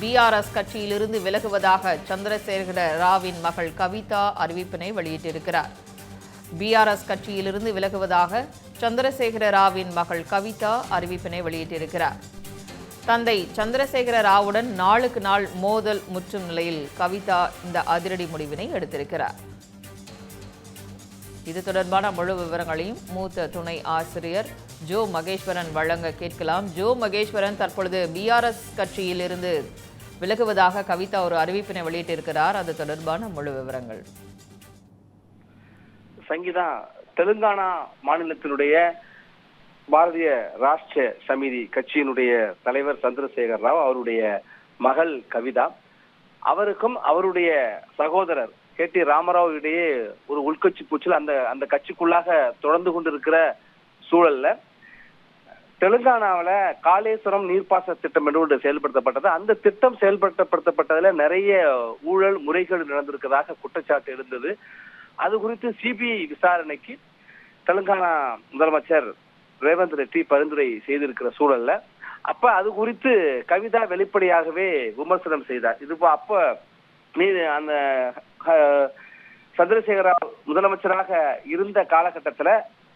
BRS கட்சியிலிருந்து விலகுவதாக சந்திரசேகர ராவின் மகள் கவிதா அறிவிப்பினை வெளியிட்டிருக்கிறார். பிஆர்எஸ் கட்சியிலிருந்து விலகுவதாக சந்திரசேகர ராவின் மகள் கவிதா அறிவிப்பினை வெளியிட்டிருக்கிறார். தந்தை சந்திரசேகர ராவுடன் நாளுக்கு நாள் மோதல் முற்றும் நிலையில் கவிதா இந்த அதிரடி முடிவினை எடுத்திருக்கிறார். இது தொடர்பான முழு விவரங்களையும் மூத்த துணை ஆசிரியர் ஜோ மகேஸ்வரன் வழங்க கேட்கலாம். ஜோ மகேஸ்வரன் தற்பொழுது பிஆர்எஸ் கட்சியிலிருந்து விலகுவதாக கவிதா ஒரு அறிவிப்பினை வெளியிட்டிருக்கிறார். அது தொடர்பான முழு விவரங்கள். சங்கீதா தெலுங்கானா மாநிலத்தினுடைய பாரதிய ராஷ்டிரிய சமிதி கட்சியினுடைய தலைவர் சந்திரசேகர் ராவ் அவருடைய மகள் கவிதா. அவருக்கும் அவருடைய சகோதரர் கே டி ராமராவ் இடையே ஒரு உள்கட்சி பூச்சல் அந்த அந்த கட்சிக்குள்ளாக தொடர்ந்து கொண்டிருக்கிற சூழல்ல தெலுங்கானாவில் காளேஸ்வரம் நீர்ப்பாசன திட்டம் என்று ஒன்று செயல்படுத்தப்பட்டது. அந்த திட்டம் செயல்படுத்தப்படுத்தப்பட்டதுல நிறைய ஊழல் முறைகள் நடந்திருக்கிறதாக குற்றச்சாட்டு இருந்தது. அது குறித்து சிபிஐ விசாரணைக்கு தெலுங்கானா முதலமைச்சர் ரேவந்த் ரெட்டி பரிந்துரை செய்திருக்கிற சூழல்ல. அப்ப அது குறித்து கவிதா வெளிப்படையாகவே விமர்சனம் செய்தார். இது அப்ப நீ அந்த சந்திரசேகர முதலமைச்சராக இருந்த காலகட்டத்துல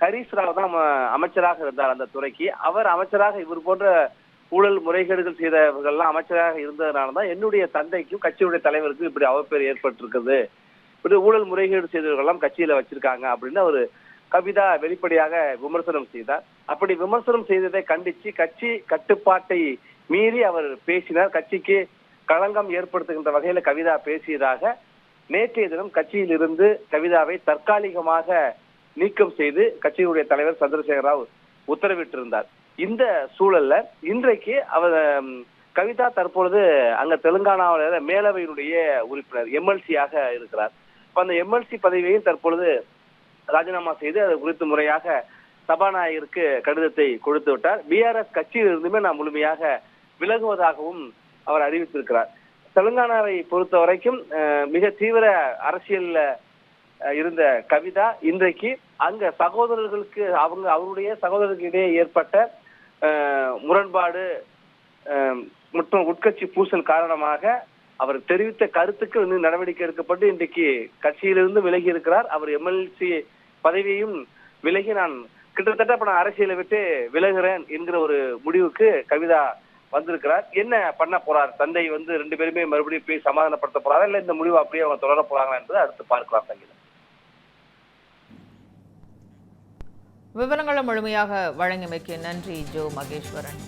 ஹரீஷ் ராவ் தான் அமைச்சராக இருந்தார் அந்த துறைக்கு. அவர் அமைச்சராக இவர் போன்ற ஊழல் முறைகேடுகள் செய்தவர்கள்லாம் அமைச்சராக இருந்ததுனால தான் என்னுடைய தந்தைக்கும் கட்சியுடைய தலைவருக்கும் இப்படி அவப்பேர் ஏற்பட்டிருக்குது. இப்படி ஊழல் முறைகேடு செய்தவர்கள்லாம் கட்சியில வச்சிருக்காங்க அப்படின்னு ஒரு கவிதா வெளிப்படையாக விமர்சனம் செய்தார். அப்படி விமர்சனம் செய்ததை கண்டிச்சு கட்சி கட்டுப்பாட்டை மீறி அவர் பேசினார். கட்சிக்கு களங்கம் ஏற்படுத்துகின்ற வகையில கவிதா பேசியதாக நேற்றைய தினம் கட்சியில் இருந்து கவிதாவை தற்காலிகமாக நீக்கம் செய்து கட்சியினுடைய தலைவர் சந்திரசேகர ராவ் உத்தரவிட்டிருந்தார். இந்த சூழல்ல இன்றைக்கு அவர் கவிதா தற்பொழுது அங்க தெலுங்கானாவில மேலவையினுடைய உறுப்பினர் எம்எல்சியாக இருக்கிறார். இப்ப அந்த எம்எல்சி பதவியையும் தற்பொழுது ராஜினாமா செய்து அது குறித்து முறையாக சபாநாயகருக்கு கடிதத்தை கொடுத்து விட்டார். பிஆர்எஸ் கட்சியில் இருந்துமே நான் முழுமையாக விலகுவதாகவும் அவர் அறிவித்திருக்கிறார். தெலுங்கானாவை பொறுத்த வரைக்கும் மிக தீவிர அரசியல்ல இருந்த கவிதா இன்றைக்கு அங்க சகோதரர்களுக்கு அவங்க அவருடைய சகோதரர்களுக்கு இடையே ஏற்பட்ட முரண்பாடு மற்றும் உட்கட்சி பூசல் காரணமாக அவர் தெரிவித்த கருத்துக்கு இன்னும் நடவடிக்கை எடுக்கப்பட்டு இன்றைக்கு கட்சியிலிருந்து விலகி இருக்கிறார். அவர் எம்எல்சி பதவியையும் விலகி நான் கிட்டத்தட்ட இப்ப நான் அரசியலை விட்டு விலகுறேன் என்கிற ஒரு முடிவுக்கு கவிதா வந்திருக்கிறார். என்ன பண்ண போறார்? தந்தை வந்து ரெண்டு பேருமே மறுபடியும் போய் சமாதானப்படுத்த போறாரா? இல்ல இந்த முடிவு அப்படியே அவங்க தொடர போறாங்களா என்பதை அடுத்து பார்க்கலாம் சங்கீதம் விவரங்களை முழுமையாக வழங்கியமைக்கு நன்றி ஜோ மகேஸ்வரன்.